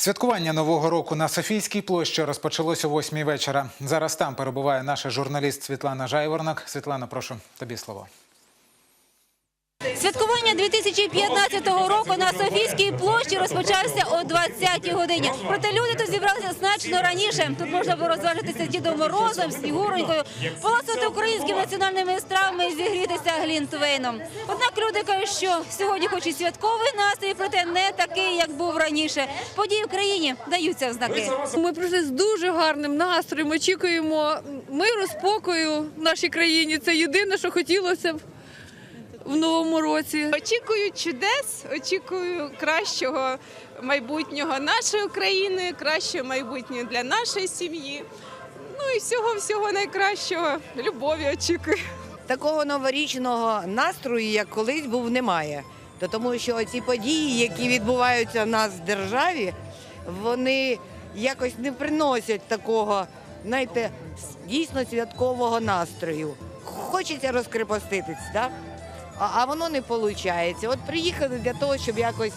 Святкування нового року на Софійській площі розпочалось о восьмій вечора. Зараз там перебуває наша журналіст Світлана Жайворнак. Світлана, прошу тобі слово. Святкування 2015 року на Софійській площі розпочався о 20-й годині. Проте люди тут зібралися значно раніше. Тут можна було розважитися Дідом Морозом, Снігуронькою, поласувати українськими національними стравами і зігрітися глінтвейном. Однак люди кажуть, що сьогодні хоч і святковий настрій, проте не такий, як був раніше. Події в країні даються в знаки. Ми прийшли з дуже гарним настроєм. Очікуємо миру, спокою в нашій країні. Це єдине, що хотілося б в новому році. Очікую чудес, очікую кращого майбутнього нашої України, кращого майбутнього для нашої сім'ї. Ну і всього всього найкращого. Любові очікую. такого новорічного настрою, як колись був, немає. То тому що ці події, які відбуваються в нас в державі, вони якось не приносять такого, знаєте, дійсно святкового настрою. Хочеться розкрепоститись, так? А, а воно не виходить. От приїхали для того, щоб якось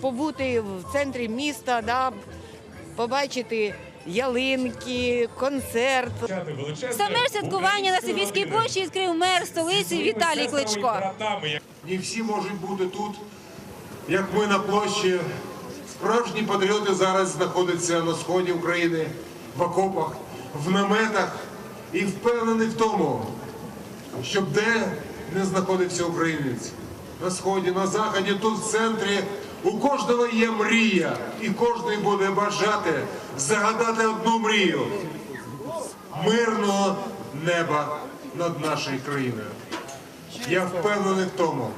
побути в центрі міста, да, побачити ялинки, концерт. Саме святкування на Софійській площі відкрив мер столиці Віталій Кличко. Не всі можуть бути тут, як ми на площі. Справжні патріоти зараз знаходяться на сході України, в окопах, в наметах і впевнений в тому, щоб де не знаходився українець. На сході, на заході, тут в центрі. У кожного є мрія, і кожен буде бажати загадати одну мрію мирного неба над нашою країною. Я впевнений в тому,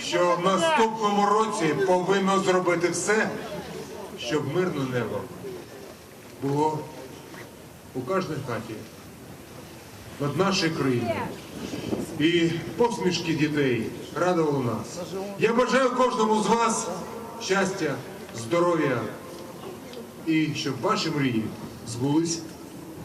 що в наступному році повинно зробити все, щоб мирне небо було у кожній хаті над нашою країною. І посмішки дітей радували нас. Я бажаю кожному з вас щастя, здоров'я і щоб ваші мрії збулись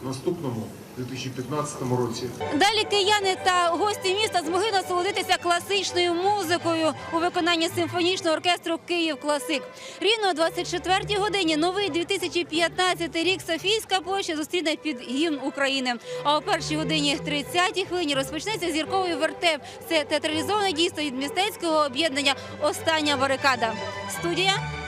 наступному 2015 році. Далі кияни та гості міста змогли насолодитися класичною музикою у виконанні симфонічного оркестру Київ Класик. Рівно о 24-й годині новий 2015 рік Софійська площа зустріне під гімн України. А о першій годині 30-й хвилині розпочнеться зірковий вертеп. Це театралізоване дійство від містецького об'єднання Остання барикада. Студія